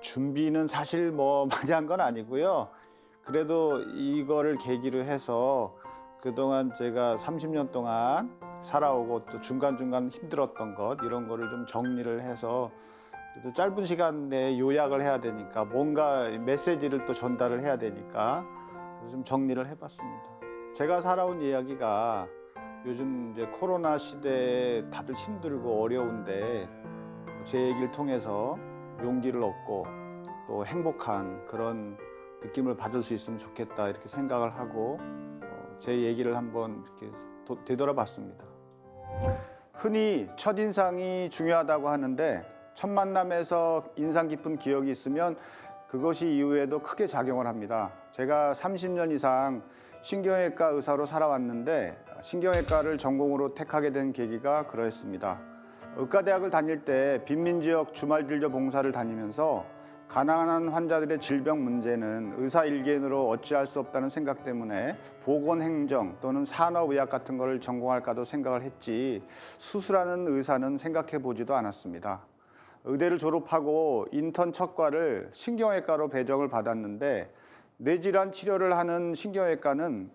준비는 사실 뭐 많이 한 건 아니고요. 그래도 이거를 계기로 해서 그동안 제가 30년 동안 살아오고 또 중간중간 힘들었던 것 이런 거를 좀 정리를 해서 그래도 짧은 시간 내에 요약을 해야 되니까 뭔가 메시지를 또 전달을 해야 되니까 좀 정리를 해봤습니다. 제가 살아온 이야기가 요즘 이제 코로나 시대에 다들 힘들고 어려운데 제 얘기를 통해서 용기를 얻고 또 행복한 그런 느낌을 받을 수 있으면 좋겠다 이렇게 생각을 하고 어, 제 얘기를 한번 이렇게 도- 되돌아봤습니다. 흔히 첫 인상이 중요하다고 하는데 첫 만남에서 인상 깊은 기억이 있으면 그것이 이후에도 크게 작용을 합니다. 제가 30년 이상 신경외과 의사로 살아왔는데 신경외과를 전공으로 택하게 된 계기가 그러했습니다. 의과대학을 다닐 때 빈민 지역 주말 진료 봉사를 다니면서 가난한 환자들의 질병 문제는 의사 일견으로 어찌할 수 없다는 생각 때문에 보건행정 또는 산업의학 같은 거를 전공할까도 생각을 했지 수술하는 의사는 생각해 보지도 않았습니다. 의대를 졸업하고 인턴 첫 과를 신경외과로 배정을 받았는데 뇌질환 치료를 하는 신경외과는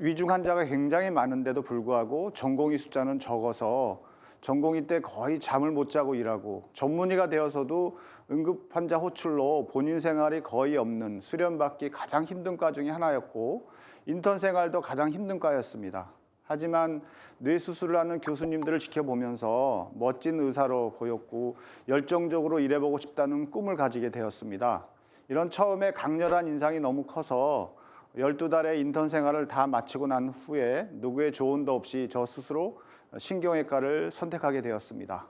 위중 환자가 굉장히 많은데도 불구하고 전공의 숫자는 적어서 전공의 때 거의 잠을 못 자고 일하고 전문의가 되어서도 응급 환자 호출로 본인 생활이 거의 없는 수련받기 가장 힘든 과 중에 하나였고 인턴 생활도 가장 힘든 과였습니다. 하지만 뇌 수술을 하는 교수님들을 지켜보면서 멋진 의사로 보였고 열정적으로 일해보고 싶다는 꿈을 가지게 되었습니다. 이런 처음에 강렬한 인상이 너무 커서 12달의 인턴 생활을 다 마치고 난 후에 누구의 조언도 없이 저 스스로 신경외과를 선택하게 되었습니다.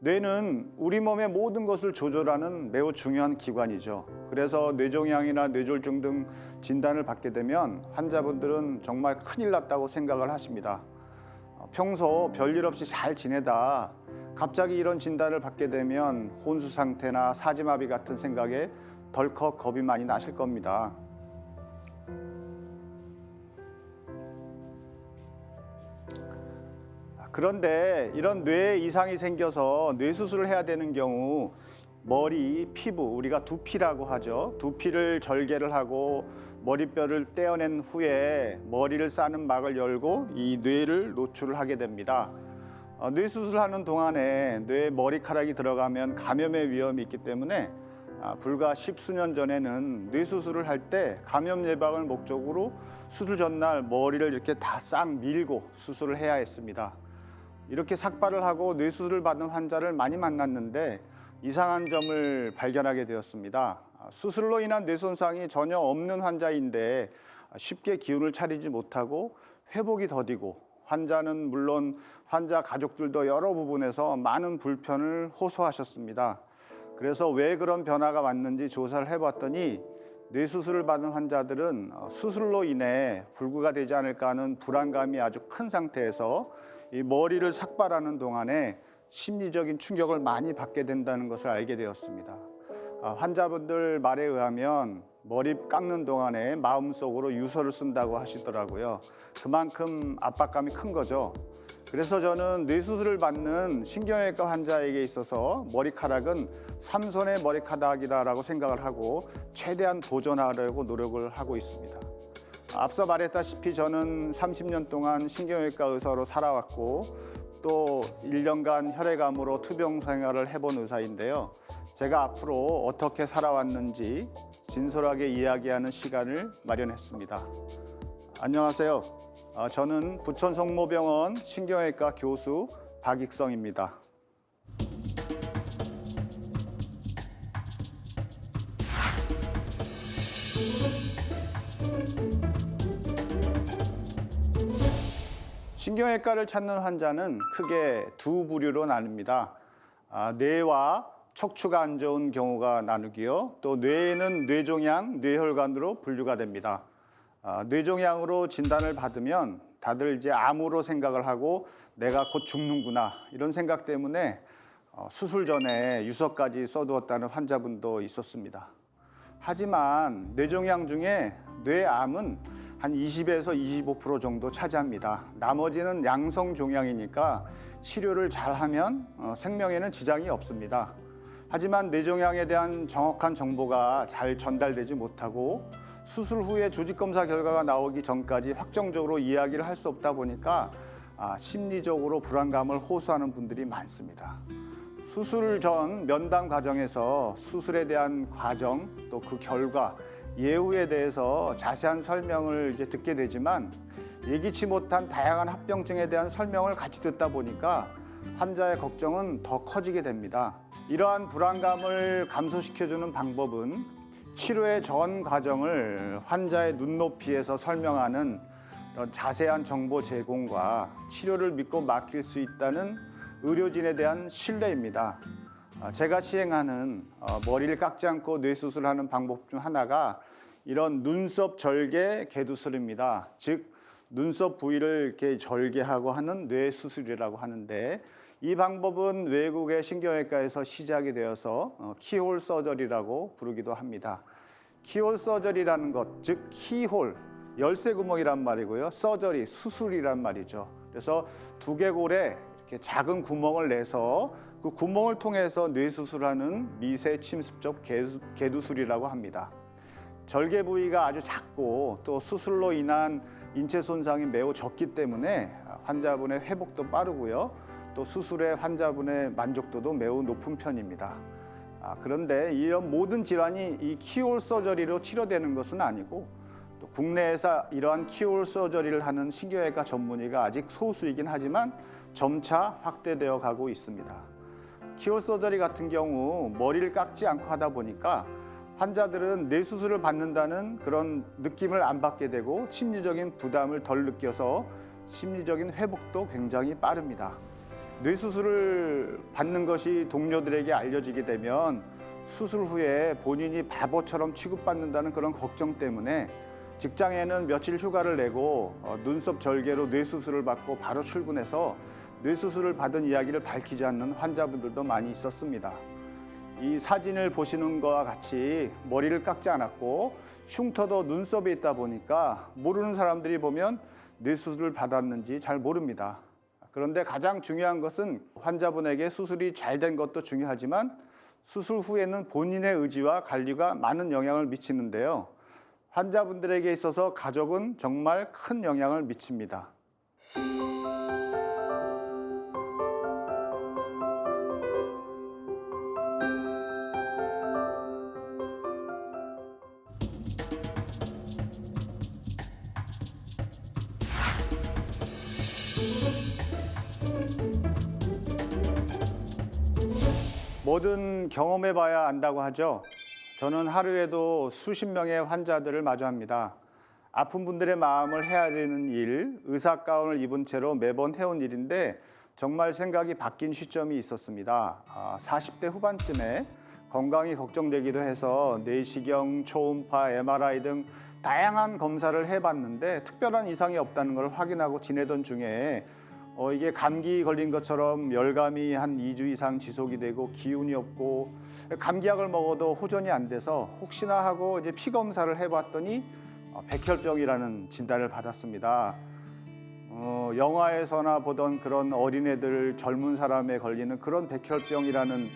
뇌는 우리 몸의 모든 것을 조절하는 매우 중요한 기관이죠. 그래서 뇌종양이나 뇌졸중 등 진단을 받게 되면 환자분들은 정말 큰일 났다고 생각을 하십니다. 어, 평소 별일 없이 잘 지내다 갑자기 이런 진단을 받게 되면 혼수 상태나 사지마비 같은 생각에 덜컥 겁이 많이 나실 겁니다. 그런데 이런 뇌에 이상이 생겨서 뇌 수술을 해야 되는 경우 머리, 피부, 우리가 두피라고 하죠. 두피를 절개를 하고 머리뼈를 떼어낸 후에 머리를 싸는 막을 열고 이 뇌를 노출을 하게 됩니다. 어, 뇌 수술하는 동안에 뇌에 머리카락이 들어가면 감염의 위험이 있기 때문에 아, 불과 십수년 전에는 뇌 수술을 할 때 감염 예방을 목적으로 수술 전날 머리를 이렇게 다 싹 밀고 수술을 해야 했습니다. 이렇게 삭발을 하고 뇌수술을 받은 환자를 많이 만났는데 이상한 점을 발견하게 되었습니다. 아, 수술로 인한 뇌 손상이 전혀 없는 환자인데 쉽게 기운을 차리지 못하고 회복이 더디고 환자는 물론 환자 가족들도 여러 부분에서 많은 불편을 호소하셨습니다. 그래서 왜 그런 변화가 왔는지 조사를 해봤더니 뇌수술을 받은 환자들은 어, 수술로 인해 불구가 되지 않을까 하는 불안감이 아주 큰 상태에서 이 머리를 삭발하는 동안에 심리적인 충격을 많이 받게 된다는 것을 알게 되었습니다. 아, 환자분들 말에 의하면 머리 깎는 동안에 마음속으로 유서를 쓴다고 하시더라고요. 그만큼 압박감이 큰 거죠. 그래서 저는 뇌수술을 받는 신경외과 환자에게 있어서 머리카락은 삼손의 머리카락이다라고 생각을 하고 최대한 보존하려고 노력을 하고 있습니다. 앞서 말했다시피 저는 30년 동안 신경외과 의사로 살아왔고 또 1년간 혈액암으로 투병 생활을 해본 의사인데요. 제가 앞으로 어떻게 살아왔는지 진솔하게 이야기하는 시간을 마련했습니다. 안녕하세요. 어, 저는 부천 성모병원 신경외과 교수 박익성입니다. 신경외과를 찾는 환자는 크게 두 부류로 나뉩니다. 아, 뇌와 척추가 안 좋은 경우가 나누고요. 또 뇌에는 뇌종양, 뇌혈관으로 분류가 됩니다. 아, 뇌종양으로 진단을 받으면 다들 이제 암으로 생각을 하고 내가 곧 죽는구나 이런 생각 때문에 어, 수술 전에 유서까지 써두었다는 환자분도 있었습니다. 하지만 뇌종양 중에 뇌암은 한 20에서 25% 정도 차지합니다. 나머지는 양성 종양이니까 치료를 잘하면 어, 생명에는 지장이 없습니다. 하지만 뇌종양에 대한 정확한 정보가 잘 전달되지 못하고 수술 후에 조직 검사 결과가 나오기 전까지 확정적으로 이야기를 할 수 없다 보니까 아, 심리적으로 불안감을 호소하는 분들이 많습니다. 수술 전 면담 과정에서 수술에 대한 과정 또 그 결과 예후에 대해서 자세한 설명을 이제 듣게 되지만 예기치 못한 다양한 합병증에 대한 설명을 같이 듣다 보니까 환자의 걱정은 더 커지게 됩니다. 이러한 불안감을 감소시켜주는 방법은 치료의 전 과정을 환자의 눈높이에서 설명하는 자세한 정보 제공과 치료를 믿고 맡길 수 있다는 의료진에 대한 신뢰입니다. 아, 제가 시행하는 어, 머리를 깎지 않고 뇌수술하는 방법 중 하나가 이런 눈썹 절개 개두술입니다. 즉 눈썹 부위를 이렇게 절개하고 하는 뇌수술이라고 하는데 이 방법은 외국의 신경외과에서 시작이 되어서 어, 키홀 서저리라고 부르기도 합니다. 키홀 서저리라는 것, 즉 키홀 열쇠 구멍이란 말이고요. 서저리 수술이란 말이죠. 그래서 두개골에 이렇게 작은 구멍을 내서 그 구멍을 통해서 뇌 수술하는 미세 침습적 개두술이라고 합니다. 절개 부위가 아주 작고 또 수술로 인한 인체 손상이 매우 적기 때문에 환자분의 회복도 빠르고요. 또 수술의 환자분의 만족도도 매우 높은 편입니다. 아, 그런데 이런 모든 질환이 이 키홀 서저리로 치료되는 것은 아니고 또 국내에서 이러한 키홀 서저리를 하는 신경외과 전문의가 아직 소수이긴 하지만 점차 확대되어 가고 있습니다. 키홀 서저리 같은 경우 머리를 깎지 않고 하다 보니까 환자들은 뇌 수술을 받는다는 그런 느낌을 안 받게 되고 심리적인 부담을 덜 느껴서 심리적인 회복도 굉장히 빠릅니다. 뇌 수술을 받는 것이 동료들에게 알려지게 되면 수술 후에 본인이 바보처럼 취급받는다는 그런 걱정 때문에 직장에는 며칠 휴가를 내고 어, 눈썹 절개로 뇌 수술을 받고 바로 출근해서 뇌 수술을 받은 이야기를 밝히지 않는 환자분들도 많이 있었습니다. 이 사진을 보시는 것과 같이 머리를 깎지 않았고 흉터도 눈썹에 있다 보니까 모르는 사람들이 보면 뇌수술을 받았는지 잘 모릅니다. 그런데 가장 중요한 것은 환자분에게 수술이 잘 된 것도 중요하지만 수술 후에는 본인의 의지와 관리가 많은 영향을 미치는데요. 환자분들에게 있어서 가족은 정말 큰 영향을 미칩니다. 뭐든 경험해봐야 안다고 하죠. 저는 하루에도 수십 명의 환자들을 마주합니다. 아픈 분들의 마음을 헤아리는 일, 의사 가운을 입은 채로 매번 해온 일인데 정말 생각이 바뀐 시점이 있었습니다. 아, 40대 후반쯤에 건강이 걱정되기도 해서 내시경, 초음파, MRI 등 다양한 검사를 해봤는데 특별한 이상이 없다는 걸 확인하고 지내던 중에 어, 이게 감기 걸린 것처럼 열감이 한 2주 이상 지속이 되고 기운이 없고 감기약을 먹어도 호전이 안 돼서 혹시나 하고 이제 피 검사를 해봤더니 어, 백혈병이라는 진단을 받았습니다. 어, 영화에서나 보던 그런 어린애들 젊은 사람에 걸리는 그런 백혈병이라는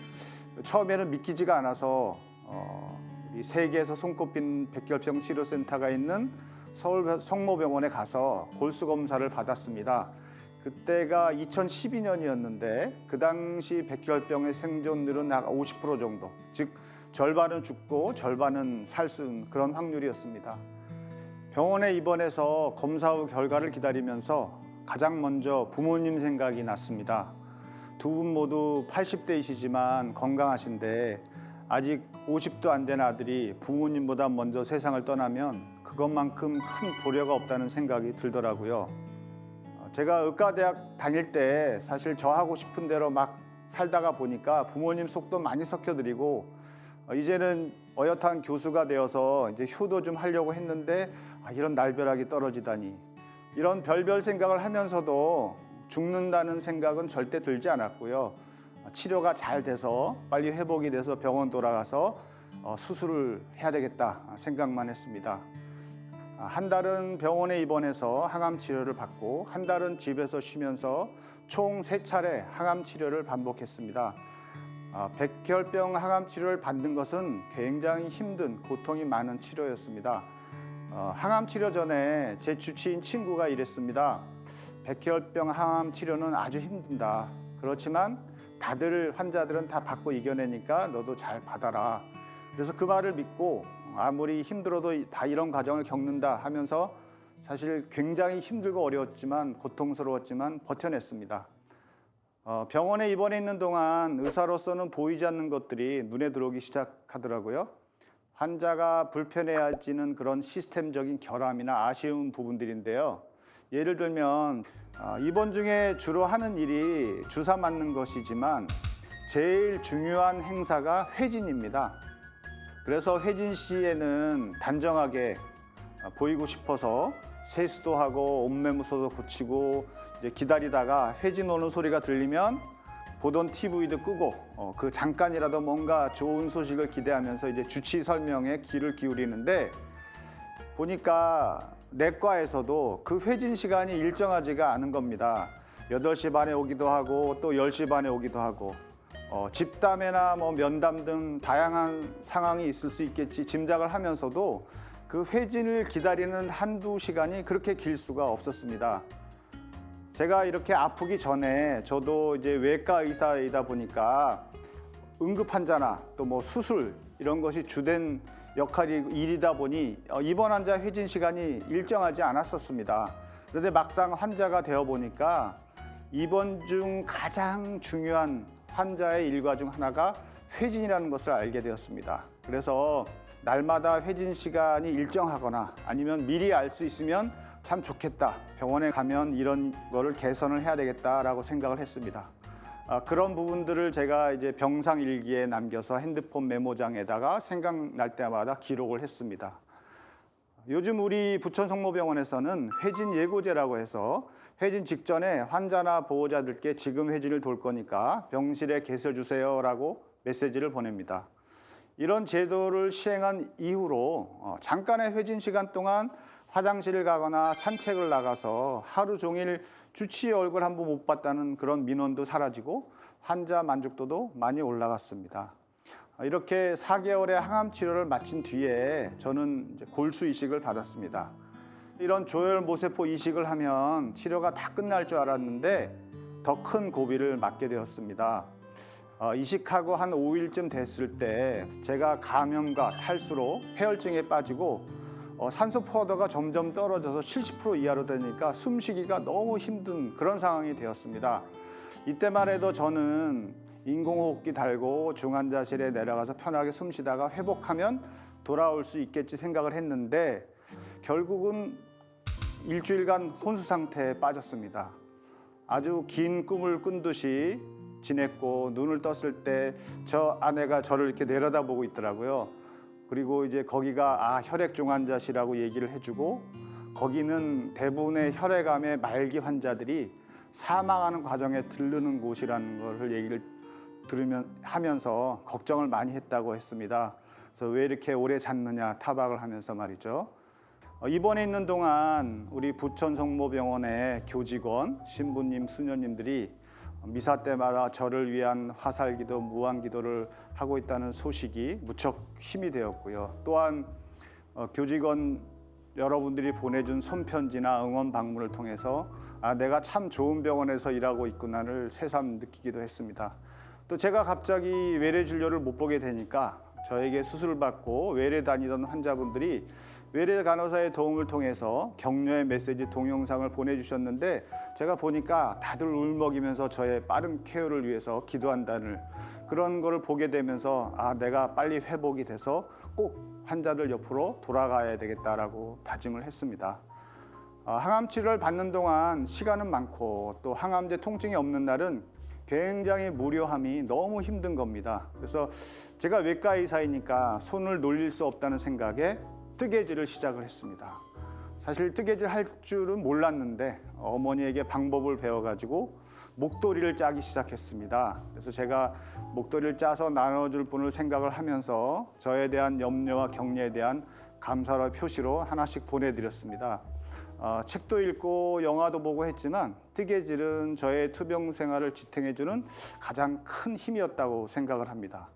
처음에는 믿기지가 않아서 어, 이 세계에서 손꼽힌 백혈병 치료센터가 있는 서울 성모병원에 가서 골수 검사를 받았습니다. 그때가 2012년이었는데 그 당시 백혈병의 생존율은 약 50% 정도, 즉 절반은 죽고 절반은 살수 있는 그런 확률이었습니다. 병원에 입원해서 검사 후 결과를 기다리면서 가장 먼저 부모님 생각이 났습니다. 두 분 모두 80대이시지만 건강하신데 아직 50도 안 된 아들이 부모님보다 먼저 세상을 떠나면 그것만큼 큰 고려가 없다는 생각이 들더라고요. 어, 제가 의과대학 다닐 때 사실 저 하고 싶은 대로 막 살다가 보니까 부모님 속도 많이 섞여드리고 어, 이제는 어엿한 교수가 되어서 이제 효도 좀 하려고 했는데 아, 이런 날벼락이 떨어지다니 이런 별별 생각을 하면서도 죽는다는 생각은 절대 들지 않았고요. 어, 치료가 잘 돼서 빨리 회복이 돼서 병원 돌아가서 어, 수술을 해야 되겠다 생각만 했습니다. 아, 한 달은 병원에 입원해서 항암 치료를 받고 한 달은 집에서 쉬면서 총 세 차례 항암 치료를 반복했습니다. 아, 백혈병 항암 치료를 받는 것은 굉장히 힘든 고통이 많은 치료였습니다. 어, 항암 치료 전에 제 주치인 친구가 이랬습니다. 백혈병 항암 치료는 아주 힘든다. 그렇지만 다들 환자들은 다 받고 이겨내니까 너도 잘 받아라. 그래서 그 말을 믿고 아무리 힘들어도 다 이런 과정을 겪는다 하면서 사실 굉장히 힘들고 어려웠지만 고통스러웠지만 버텨냈습니다. 어, 병원에 입원해 있는 동안 의사로서는 보이지 않는 것들이 눈에 들어오기 시작하더라고요. 환자가 불편해하지는 그런 시스템적인 결함이나 아쉬운 부분들인데요. 예를 들면 아, 입원 중에 주로 하는 일이 주사 맞는 것이지만 제일 중요한 행사가 회진입니다. 그래서 회진 시에는 단정하게 아, 보이고 싶어서 세수도 하고 옷매무새도 고치고 이제 기다리다가 회진 오는 소리가 들리면 보던 TV도 끄고 어, 그 잠깐이라도 뭔가 좋은 소식을 기대하면서 이제 주치 설명에 귀를 기울이는데 보니까 내과에서도 그 회진 시간이 일정하지가 않은 겁니다. 8시 반에 오기도 하고 또 10시 반에 오기도 하고 어, 집담회나 뭐 면담 등 다양한 상황이 있을 수 있겠지 짐작을 하면서도 그 회진을 기다리는 한두 시간이 그렇게 길 수가 없었습니다. 제가 이렇게 아프기 전에 저도 이제 외과 의사이다 보니까 응급 환자나 또 뭐 수술 이런 것이 주된 역할이 일이다 보니 어, 입원 환자 회진 시간이 일정하지 않았었습니다. 그런데 막상 환자가 되어 보니까 입원 중 가장 중요한 환자의 일과 중 하나가 회진이라는 것을 알게 되었습니다. 그래서 날마다 회진 시간이 일정하거나 아니면 미리 알 수 있으면 참 좋겠다. 병원에 가면 이런 거를 개선을 해야 되겠다라고 생각을 했습니다. 아, 그런 부분들을 제가 이제 병상 일기에 남겨서 핸드폰 메모장에다가 생각날 때마다 기록을 했습니다. 요즘 우리 부천 성모병원에서는 회진 예고제라고 해서 회진 직전에 환자나 보호자들께 지금 회진을 돌 거니까 병실에 계셔 주세요라고 메시지를 보냅니다. 이런 제도를 시행한 이후로 어, 잠깐의 회진 시간 동안 화장실을 가거나 산책을 나가서 하루 종일 주치의 얼굴 한 번 못 봤다는 그런 민원도 사라지고 환자 만족도도 많이 올라갔습니다. 이렇게 4개월의 항암 치료를 마친 뒤에 저는 골수 이식을 받았습니다. 이런 조혈 모세포 이식을 하면 치료가 다 끝날 줄 알았는데 더 큰 고비를 맞게 되었습니다. 어, 이식하고 한 5일쯤 됐을 때 제가 감염과 탈수로 폐혈증에 빠지고 어, 산소 포화도가 점점 떨어져서 70% 이하로 되니까 숨쉬기가 너무 힘든 그런 상황이 되었습니다. 이때만 해도 저는 인공호흡기 달고 중환자실에 내려가서 편하게 숨 쉬다가 회복하면 돌아올 수 있겠지 생각을 했는데 결국은 일주일간 혼수 상태에 빠졌습니다. 아주 긴 꿈을 꾼 듯이 지냈고 눈을 떴을 때 저 아내가 저를 이렇게 내려다보고 있더라고요. 그리고 이제 거기가 아 혈액 중환자실이라고 얘기를 해주고 거기는 대부분의 혈액암의 말기 환자들이 사망하는 과정에 들르는 곳이라는 것을 얘기를 들으면 하면서 걱정을 많이 했다고 했습니다. 그래서 왜 이렇게 오래 잤느냐 타박을 하면서 말이죠. 어, 입원해 있는 동안 우리 부천 성모병원의 교직원, 신부님, 수녀님들이 미사 때마다 저를 위한 화살기도, 무한기도를 하고 있다는 소식이 무척 힘이 되었고요. 또한 어, 교직원 여러분들이 보내준 손편지나 응원 방문을 통해서 아 내가 참 좋은 병원에서 일하고 있구나를 새삼 느끼기도 했습니다. 또 제가 갑자기 외래 진료를 못 보게 되니까 저에게 수술을 받고 외래 다니던 환자분들이 외래 간호사의 도움을 통해서 격려의 메시지 동영상을 보내주셨는데 제가 보니까 다들 울먹이면서 저의 빠른 케어를 위해서 기도한다는 그런 거를 보게 되면서 아 내가 빨리 회복이 돼서 꼭 환자들 옆으로 돌아가야 되겠다라고 다짐을 했습니다. 어, 항암 치료를 받는 동안 시간은 많고 또 항암제 통증이 없는 날은 굉장히 무료함이 너무 힘든 겁니다. 그래서 제가 외과 의사이니까 손을 놀릴 수 없다는 생각에 뜨개질을 시작을 했습니다. 사실 뜨개질 할 줄은 몰랐는데 어머니에게 방법을 배워가지고 목도리를 짜기 시작했습니다. 그래서 제가 목도리를 짜서 나눠줄 분을 생각을 하면서 저에 대한 염려와 격려에 대한 감사의 표시로 하나씩 보내드렸습니다. 어, 책도 읽고 영화도 보고 했지만 뜨개질은 저의 투병 생활을 지탱해주는 가장 큰 힘이었다고 생각을 합니다.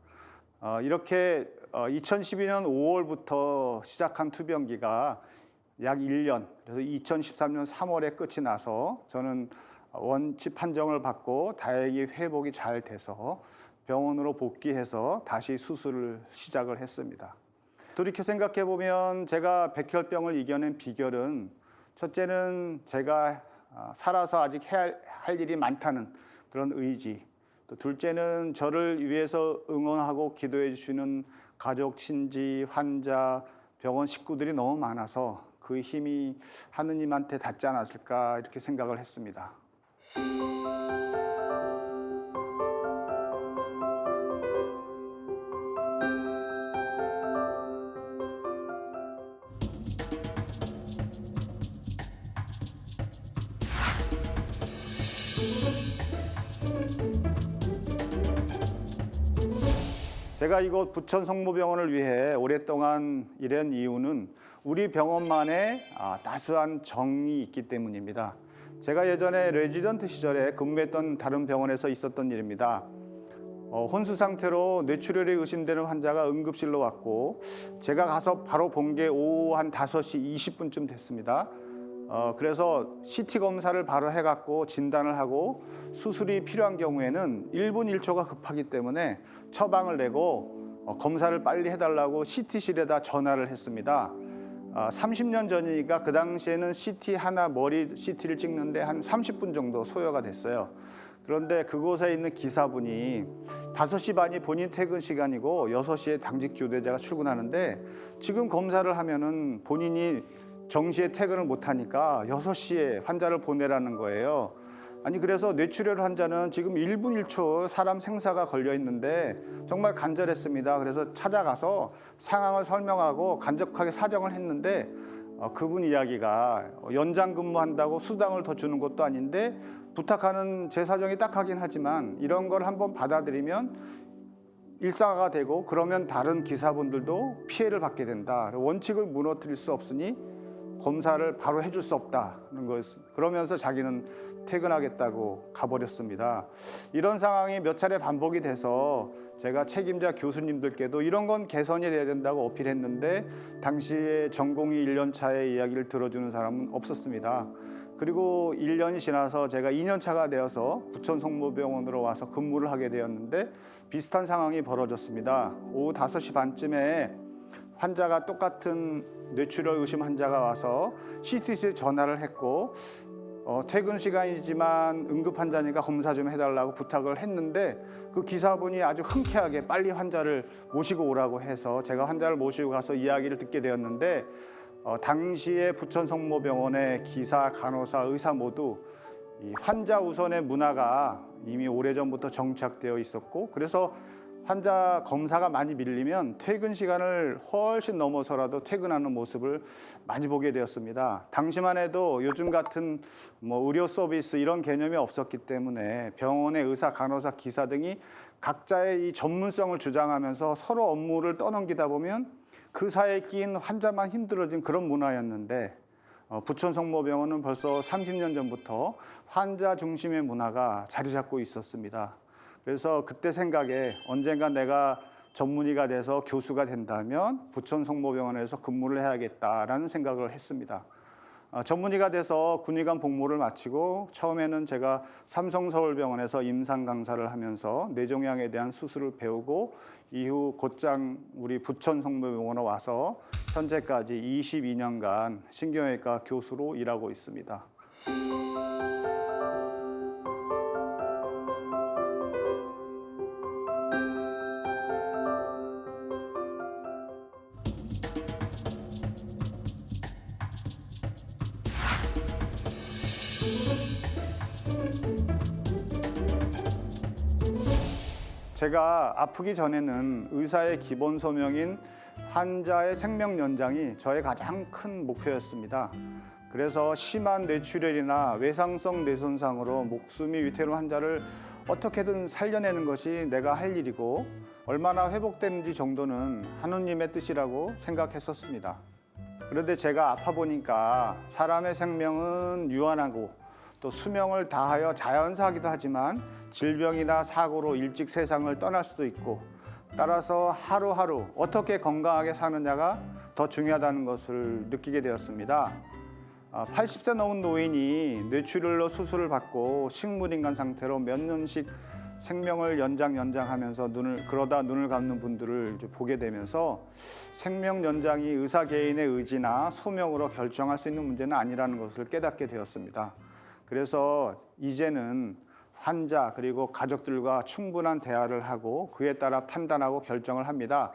어, 이렇게 어, 2012년 5월부터 시작한 투병기가 약 1년, 그래서 2013년 3월에 끝이 나서 저는 원치 판정을 받고 다행히 회복이 잘 돼서 병원으로 복귀해서 다시 수술을 시작을 했습니다. 돌이켜 생각해 보면 제가 백혈병을 이겨낸 비결은 첫째는 제가 아, 살아서 아직 해야 할- 할 일이 많다는 그런 의지. 또 둘째는 저를 위해서 응원하고 기도해 주시는 가족, 친지, 환자, 병원 식구들이 너무 많아서 그 힘이 하느님한테 닿지 않았을까 이렇게 생각을 했습니다. 제가 이곳 부천 성모병원을 위해 오랫동안 일한 이유는 우리 병원만의 아, 따스한 정이 있기 때문입니다. 제가 예전에 레지던트 시절에 근무했던 다른 병원에서 있었던 일입니다. 어, 혼수 상태로 뇌출혈이 의심되는 환자가 응급실로 왔고 제가 가서 바로 본 게 오후 한 5시 20분쯤 됐습니다. 어, 그래서 CT 검사를 바로 해갖고 진단을 하고 수술이 필요한 경우에는 1분 1초가 급하기 때문에 처방을 내고 어, 검사를 빨리 해달라고 CT실에다 전화를 했습니다. 아, 30년 전이니까 그 당시에는 CT 하나 머리 CT를 찍는데 한 30분 정도 소요가 됐어요. 그런데 그곳에 있는 기사분이 5시 반이 본인 퇴근 시간이고 6시에 당직 교대자가 출근하는데 지금 검사를 하면은 본인이 정시에 퇴근을 못 하니까 6시에 환자를 보내라는 거예요. 아니 그래서 뇌출혈 환자는 지금 1분 1초 사람 생사가 걸려 있는데 정말 간절했습니다. 그래서 찾아가서 상황을 설명하고 간접하게 사정을 했는데 어, 그분 이야기가 연장 근무한다고 수당을 더 주는 것도 아닌데 부탁하는 제 사정이 딱하긴 하지만 이런 걸 한번 받아들이면 일상화가 되고 그러면 다른 기사분들도 피해를 받게 된다. 원칙을 무너뜨릴 수 없으니 검사를 바로 해줄 수 없다는 것을 그러면서 자기는 퇴근하겠다고 가버렸습니다. 이런 상황이 몇 차례 반복이 돼서 제가 책임자 교수님들께도 이런 건 개선이 돼야 된다고 어필했는데 당시에 전공의 1년 차의 이야기를 들어주는 사람은 없었습니다. 그리고 1년이 지나서 제가 2년 차가 되어서 부천 성모병원으로 와서 근무를 하게 되었는데 비슷한 상황이 벌어졌습니다. 오후 5시 반쯤에 환자가 똑같은 뇌출혈 의심 환자가 와서 CTC에 전화를 했고 어, 퇴근 시간이지만 응급 환자니까 검사 좀 해달라고 부탁을 했는데 그 기사분이 아주 흔쾌하게 빨리 환자를 모시고 오라고 해서 제가 환자를 모시고 가서 이야기를 듣게 되었는데 어, 당시에 부천 성모병원의 기사, 간호사, 의사 모두 이 환자 우선의 문화가 이미 오래전부터 정착되어 있었고 그래서 환자 검사가 많이 밀리면 퇴근 시간을 훨씬 넘어서라도 퇴근하는 모습을 많이 보게 되었습니다. 당시만 해도 요즘 같은 뭐 의료 서비스 이런 개념이 없었기 때문에 병원의 의사, 간호사, 기사 등이 각자의 이 전문성을 주장하면서 서로 업무를 떠넘기다 보면 그 사이에 끼인 환자만 힘들어진 그런 문화였는데 어, 부천 성모병원은 벌써 30년 전부터 환자 중심의 문화가 자리 잡고 있었습니다. 그래서 그때 생각에 언젠가 내가 전문의가 돼서 교수가 된다면 부천 성모병원에서 근무를 해야겠다라는 생각을 했습니다. 아, 전문의가 돼서 군의관 복무를 마치고 처음에는 제가 삼성서울병원에서 임상 강사를 하면서 뇌종양에 대한 수술을 배우고 이후 곧장 우리 부천 성모병원에 와서 현재까지 22년간 신경외과 교수로 일하고 있습니다. 제가 아프기 전에는 의사의 기본 소명인 환자의 생명 연장이 저의 가장 큰 목표였습니다. 그래서 심한 뇌출혈이나 외상성 뇌손상으로 목숨이 위태로운 환자를 어떻게든 살려내는 것이 내가 할 일이고 얼마나 회복되는지 정도는 하느님의 뜻이라고 생각했었습니다. 그런데 제가 아파 보니까 사람의 생명은 유한하고 또 수명을 다하여 자연사하기도 하지만 질병이나 사고로 일찍 세상을 떠날 수도 있고 따라서 하루하루 어떻게 건강하게 사느냐가 더 중요하다는 것을 느끼게 되었습니다. 아, 80세 넘은 노인이 뇌출혈로 수술을 받고 식물인간 상태로 몇 년씩 생명을 연장 연장하면서 눈을 그러다 눈을 감는 분들을 보게 되면서 생명 연장이 의사 개인의 의지나 소명으로 결정할 수 있는 문제는 아니라는 것을 깨닫게 되었습니다. 그래서 이제는 환자 그리고 가족들과 충분한 대화를 하고 그에 따라 판단하고 결정을 합니다.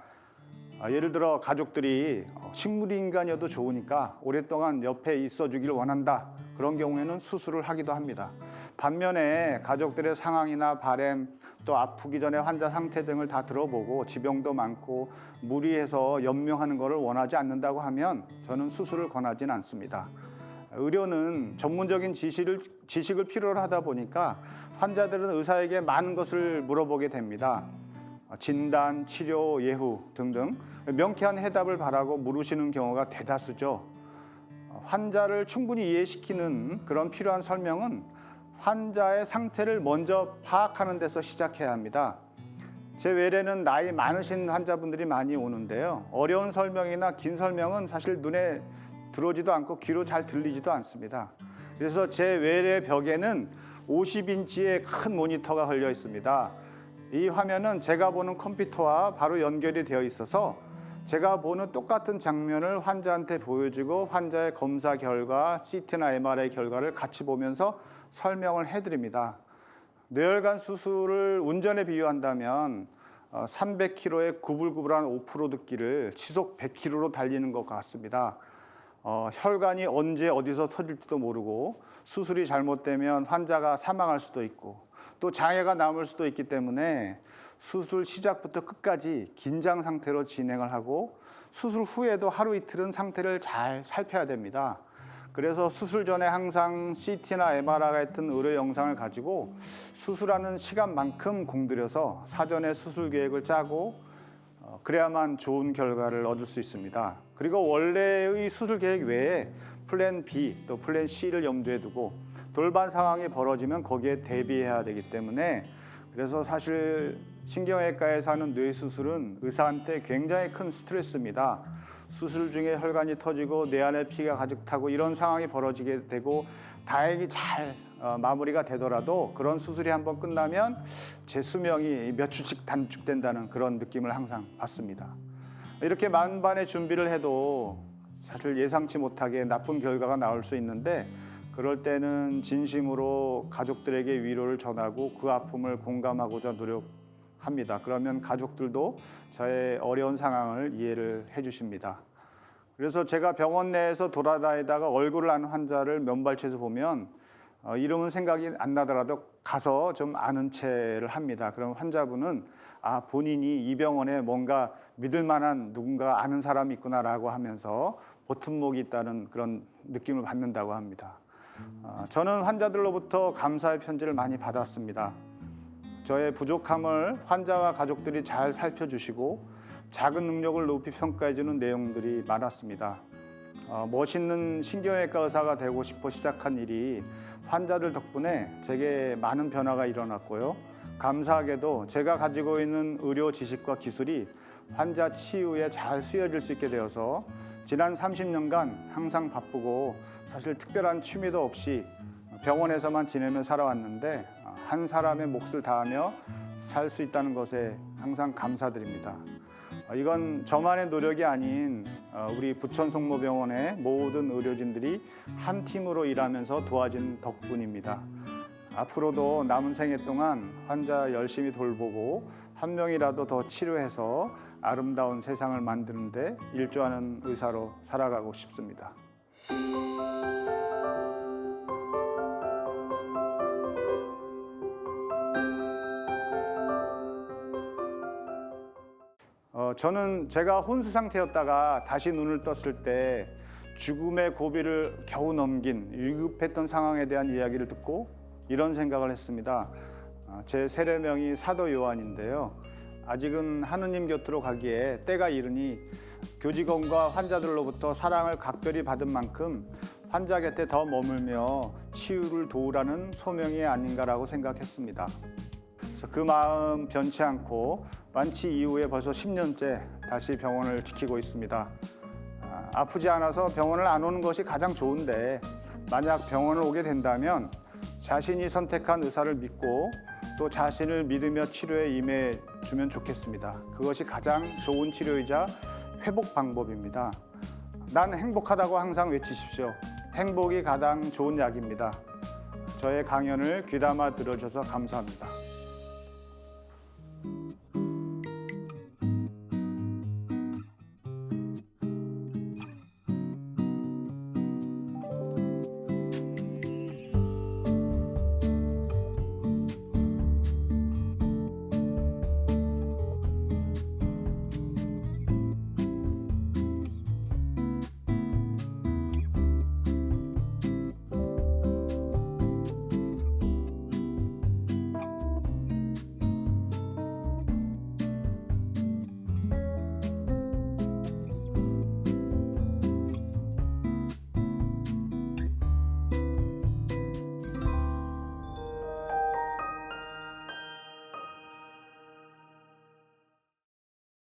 아, 예를 들어 가족들이 어, 식물이 인간이어도 좋으니까 오랫동안 옆에 있어 주길 원한다. 그런 경우에는 수술을 하기도 합니다. 반면에 가족들의 상황이나 바램 또 아프기 전에 환자 상태 등을 다 들어보고 지병도 많고 무리해서 연명하는 것을 원하지 않는다고 하면 저는 수술을 권하진 않습니다. 의료는 전문적인 지식을, 지식을 필요로 하다 보니까 환자들은 의사에게 많은 것을 물어보게 됩니다. 진단, 치료, 예후 등등 명쾌한 해답을 바라고 물으시는 경우가 대다수죠. 환자를 충분히 이해시키는 그런 필요한 설명은 환자의 상태를 먼저 파악하는 데서 시작해야 합니다. 제 외래는 나이 많으신 환자분들이 많이 오는데요. 어려운 설명이나 긴 설명은 사실 눈에 들어오지도 않고 귀로 잘 들리지도 않습니다. 그래서 제 외래 벽에는 50인치의 큰 모니터가 걸려 있습니다. 이 화면은 제가 보는 컴퓨터와 바로 연결이 되어 있어서 제가 보는 똑같은 장면을 환자한테 보여주고 환자의 검사 결과, CT나 MRI 결과를 같이 보면서 설명을 해드립니다. 뇌혈관 수술을 운전에 비유한다면 300km의 구불구불한 오프로드 길을 시속 100km로 달리는 것 같습니다. 어, 혈관이 언제 어디서 터질지도 모르고 수술이 잘못되면 환자가 사망할 수도 있고 또 장애가 남을 수도 있기 때문에 수술 시작부터 끝까지 긴장 상태로 진행을 하고 수술 후에도 하루 이틀은 상태를 잘 살펴야 됩니다. 그래서 수술 전에 항상 CT나 MRI 같은 의료 영상을 가지고 수술하는 시간만큼 공들여서 사전에 수술 계획을 짜고 어, 그래야만 좋은 결과를 얻을 수 있습니다. 그리고 원래의 수술 계획 외에 플랜 B 또 플랜 C를 염두에 두고 돌발 상황이 벌어지면 거기에 대비해야 되기 때문에 그래서 사실 신경외과에서 하는 뇌 수술은 의사한테 굉장히 큰 스트레스입니다. 수술 중에 혈관이 터지고 뇌 안에 피가 가득 타고 이런 상황이 벌어지게 되고 다행히 잘 어, 마무리가 되더라도 그런 수술이 한번 끝나면 제 수명이 몇 주씩 단축된다는 그런 느낌을 항상 받습니다. 이렇게 만반의 준비를 해도 사실 예상치 못하게 나쁜 결과가 나올 수 있는데 그럴 때는 진심으로 가족들에게 위로를 전하고 그 아픔을 공감하고자 노력합니다. 그러면 가족들도 저의 어려운 상황을 이해를 해주십니다. 그래서 제가 병원 내에서 돌아다니다가 얼굴을 아는 환자를 면발치에서 보면 어, 이름은 생각이 안 나더라도 가서 좀 아는 체를 합니다. 그럼 환자분은 아 본인이 이 병원에 뭔가 믿을 만한 누군가 아는 사람이 있구나라고 하면서 보튼목이 있다는 그런 느낌을 받는다고 합니다. 어, 저는 환자들로부터 감사의 편지를 많이 받았습니다. 저의 부족함을 환자와 가족들이 잘 살펴주시고 작은 능력을 높이 평가해주는 내용들이 많았습니다. 어, 멋있는 신경외과 의사가 되고 싶어 시작한 일이 환자들 덕분에 제게 많은 변화가 일어났고요. 감사하게도 제가 가지고 있는 의료 지식과 기술이 환자 치유에 잘 쓰여질 수 있게 되어서 지난 30년간 항상 바쁘고 사실 특별한 취미도 없이 병원에서만 지내며 살아왔는데 한 사람의 몫을 다하며 살 수 있다는 것에 항상 감사드립니다. 이건 저만의 노력이 아닌 어, 우리 부천 성모병원의 모든 의료진들이 한 팀으로 일하면서 도와진 덕분입니다. 앞으로도 남은 생애 동안 환자 열심히 돌보고 한 명이라도 더 치료해서 아름다운 세상을 만드는데 일조하는 의사로 살아가고 싶습니다. 어, 저는 제가 혼수 상태였다가 다시 눈을 떴을 때 죽음의 고비를 겨우 넘긴 위급했던 상황에 대한 이야기를 듣고 이런 생각을 했습니다. 아, 제 세례명이 사도 요한인데요. 아직은 하느님 곁으로 가기에 때가 이르니 교직원과 환자들로부터 사랑을 각별히 받은 만큼 환자 곁에 더 머물며 치유를 도우라는 소명이 아닌가라고 생각했습니다. 그래서 그 마음 변치 않고 완치 이후에 벌써 10년째 다시 병원을 지키고 있습니다. 아, 아프지 않아서 병원을 안 오는 것이 가장 좋은데 만약 병원을 오게 된다면 자신이 선택한 의사를 믿고 또 자신을 믿으며 치료에 임해 주면 좋겠습니다. 그것이 가장 좋은 치료이자 회복 방법입니다. 난 행복하다고 항상 외치십시오. 행복이 가장 좋은 약입니다. 저의 강연을 귀담아 들어줘서 감사합니다.